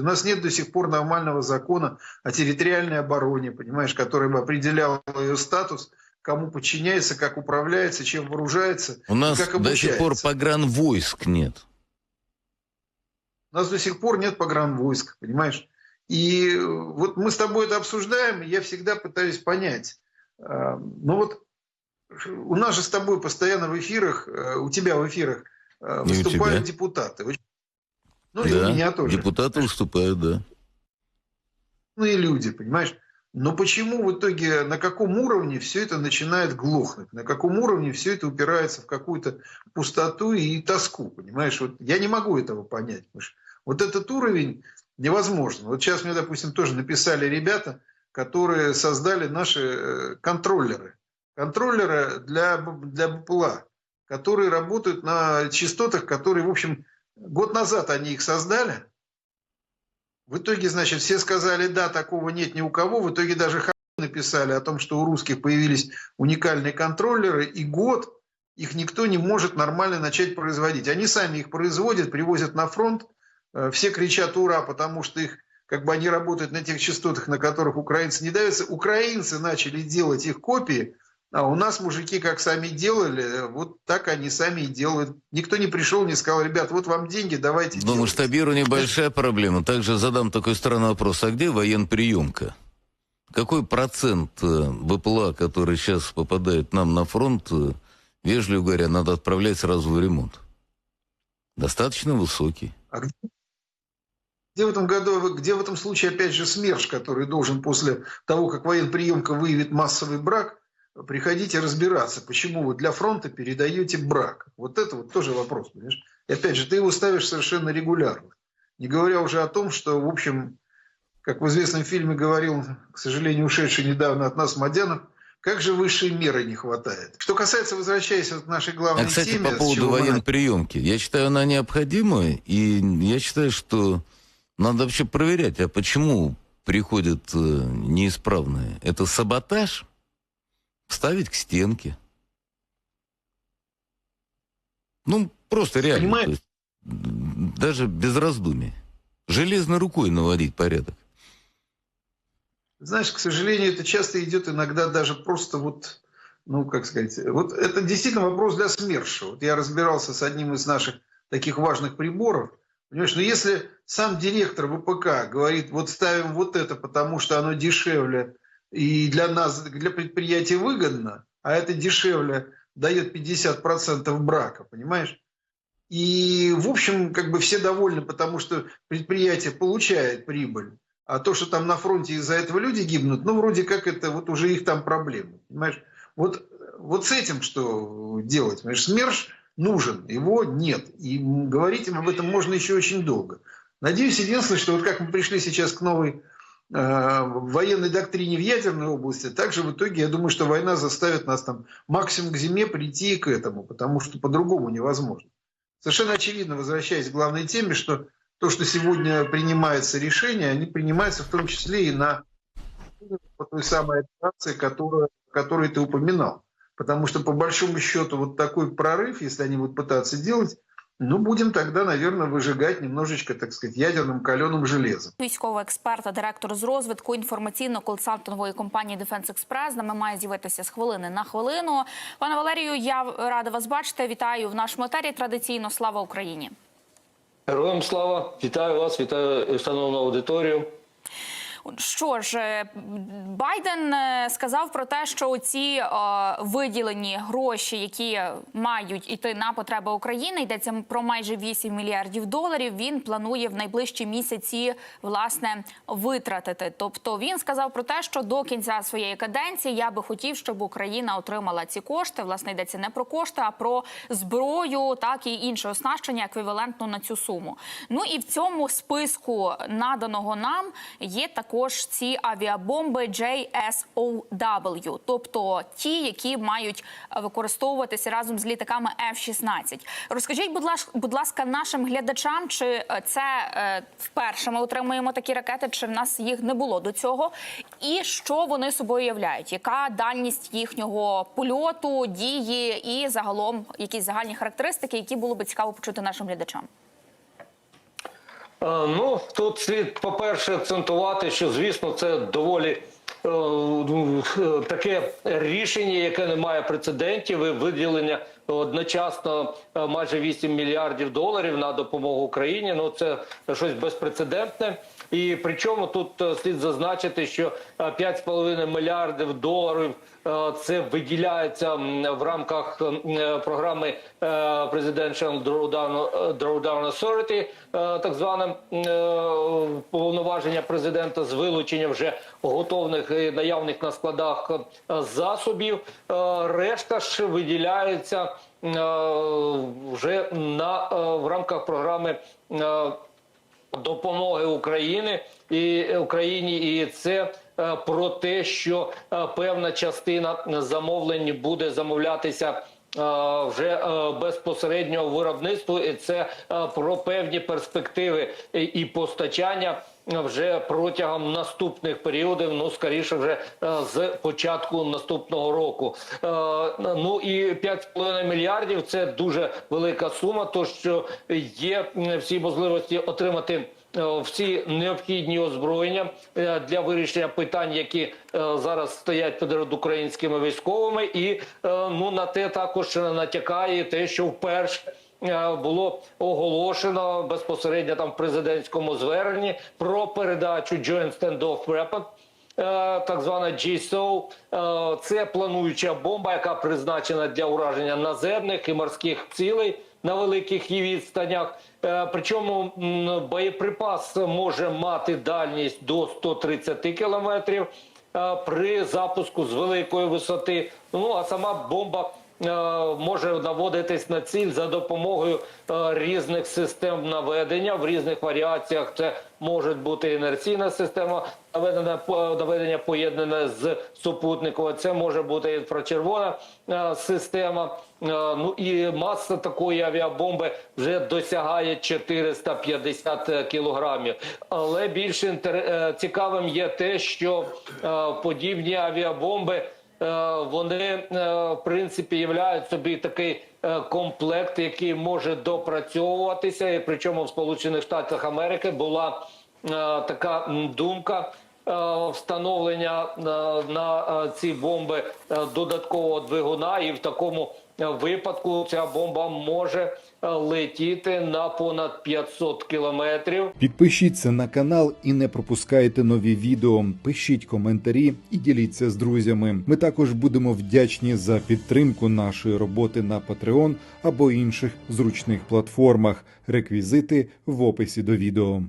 У нас нет до сих пор нормального закона о территориальной обороне, понимаешь, который бы определял ее статус, кому подчиняется, как управляется, чем вооружается У нас как до сих пор погранвойск нет. У нас до сих пор нет погранвойск, понимаешь? И вот мы с тобой это обсуждаем, и я всегда пытаюсь понять. э, Ну вот у нас же с тобой постоянно в эфирах, э, у тебя в эфирах э, выступают депутаты. Вы- Ну и да, у меня тоже. депутаты выступают, да. Ну и люди, понимаешь? Но почему в итоге, на каком уровне все это начинает глохнуть? На каком уровне все это упирается в какую-то пустоту и тоску, понимаешь? Вот я не могу этого понять. Вот этот уровень невозможно. Вот сейчас мне, допустим, тоже написали ребята, которые создали наши э, контроллеры. Контроллеры для, для БПЛА, которые работают на частотах, которые, в общем, год назад они их создали, в итоге, значит, все сказали, да, такого нет ни у кого. В итоге даже написали о том, что у русских появились уникальные контроллеры, и год их никто не может нормально начать производить. Они сами их производят, привозят на фронт, Э, все кричат «Ура!», потому что их как бы они работают на тех частотах, на которых украинцы не давятся. Украинцы начали делать их копии, а у нас мужики как сами делали, э, вот так они сами и делают. Никто не пришел, не сказал, ребят, вот вам деньги, давайте Но делайте». масштабирование большая проблема. Также задам такой странный вопрос. А где военприемка? Какой процент э, БПЛА, который сейчас попадает нам на фронт, э, вежливо говоря, надо отправлять сразу в ремонт? Достаточно высокий. А где, где в этом году, где в этом случае опять же СМЕРШ, который должен после того, как военприемка выявит массовый брак, приходить и разбираться, почему вы для фронта передаете брак. Вот это вот тоже вопрос, понимаешь? И опять же, ты его ставишь совершенно регулярно. Не говоря уже о том, что, в общем, как в известном фильме говорил, к сожалению, ушедший недавно от нас Мадянов, как же высшей меры не хватает. Что касается, возвращаясь вот к нашей главной А, кстати, теме... по поводу чего мы военприемки. Я считаю, она необходима, и я считаю, что надо вообще проверять, а почему приходят э, неисправные? Это саботаж? Ставить к стенке? Ну, просто реально. Понимаешь? есть, даже без раздумий. Железной рукой наводить порядок. Знаешь, к сожалению, это часто идет иногда даже просто вот, ну, как сказать, вот это действительно вопрос для СМЕРШа. Вот я разбирался с одним из наших таких важных приборов. Понимаешь, но если сам директор ВПК говорит, вот ставим вот это, потому что оно дешевле и для нас, для предприятия выгодно, а это дешевле дает 50% брака, понимаешь? И, в общем, как бы все довольны, потому что предприятие получает прибыль. А то, что там на фронте из-за этого люди гибнут, ну, вроде как это вот уже их там проблемы. Понимаешь? Вот, вот с этим что делать? Понимаешь, СМЕРШ нужен, его нет. И говорить об этом можно еще очень долго. Надеюсь, единственное, что вот как мы пришли сейчас к новой э, военной доктрине в ядерной области, также в итоге, я думаю, что война заставит нас там максимум к зиме прийти к этому, потому что по-другому невозможно. Совершенно очевидно, возвращаясь к главной теме, что то, что сегодня принимается решение, они принимаются в том числе и на по той самой операции, которую, которую ты упоминал. Потому что, по большому счету, вот такой прорыв, если они будут пытаться делать, ну, будем тогда, наверное, выжигать немножечко, так сказать, ядерным каленым железом. Військовий експерт та директор з розвитку інформаційно-консалтингової компанії Defense Express з нами має з'явитися з хвилини на хвилину. Пане Валерію, я рада вас бачити. Вітаю в нашому етері. Традиційно слава Україні. Героям слава! Вітаю вас, вітаю шановну аудиторію. Що ж, е, Байден е, сказав про те, що ці е, виділені гроші, які мають іти на потреби України, йдеться про майже 8 мільярдів доларів. Він планує в найближчі місяці власне витратити. Тобто він сказав про те, що до кінця своєї каденції я би хотів, щоб Україна отримала ці кошти. Власне йдеться не про кошти, а про зброю, так і інше оснащення еквівалентно на цю суму. Ну і в цьому списку наданого нам є також ці авіабомби JSOW, тобто ті, які мають е, використовуватися разом з літаками F-16. Розкажіть, будь ласка, будь ласка, нашим глядачам, чи е, це е, вперше ми отримуємо такі ракети, чи в нас їх не було до цього, і що вони собою являють? Яка дальність їхнього польоту, дії і загалом якісь загальні характеристики, які було би цікаво почути нашим глядачам? Ну тут слід, по-перше, акцентувати, що звісно, це доволі е, ну, е, таке рішення, яке не має прецедентів, і виділення одночасно е, майже 8 мільярдів доларів на допомогу Україні. Ну це щось безпрецедентне. І причому тут е, слід зазначити, що е, 5,5 мільярдів доларів е, це виділяється в рамках е, програми е, Presidential Drawdown, е, Authority, е, так зване е, повноваження президента з вилучення вже готових і наявних на складах е, засобів. Е, Решта ж виділяється е, вже на е, в рамках програми. Е, допомоги України і Україні, і це е, про те, що е, певна частина замовлень буде замовлятися. е, Вже е, безпосереднього виробництву, і це е, про певні перспективи і постачання вже протягом наступних періодів. Ну скоріше, вже е, з початку наступного року. Е, Ну і 5,5 мільярдів це дуже велика сума. То що є всі можливості отримати. е, Всі необхідні озброєння для вирішення питань, які зараз стоять перед українськими військовими, і ну на те також натякає те, що вперше було оголошено безпосередньо там в президентському зверненні про передачу Joint Standoff Weapon, е, так звана GSO. Е, Це плануюча бомба, яка призначена для ураження наземних і морських цілей на великих її відстанях. Е, Причому боєприпас може мати дальність до 130 кілометрів е, при запуску з великої висоти. Ну а сама бомба е, може наводитись на ціль за допомогою е, різних систем наведення в різних варіаціях. Це може бути інерційна система наведення, по- наведення поєднана з супутниковою. Це може бути інфрачервона е, система. Е, Ну і маса такої авіабомби вже досягає 450 кілограмів. Але більш інтер... е, цікавим є те, що е, подібні авіабомби е, вони е, в принципі являють собі такий е, комплект, який може допрацьовуватися. І причому в Сполучених Штатах Америки була е, така думка. е, Встановлення е, на е, ці бомби е, додаткового двигуна, і в такому е, випадку ця бомба може е, летіти на понад 500 кілометрів. Підпишіться на канал і не пропускайте нові відео. Пишіть коментарі і діліться з друзями. Ми також будемо вдячні за підтримку нашої роботи на Patreon або інших зручних платформах. Реквізити в описі до відео.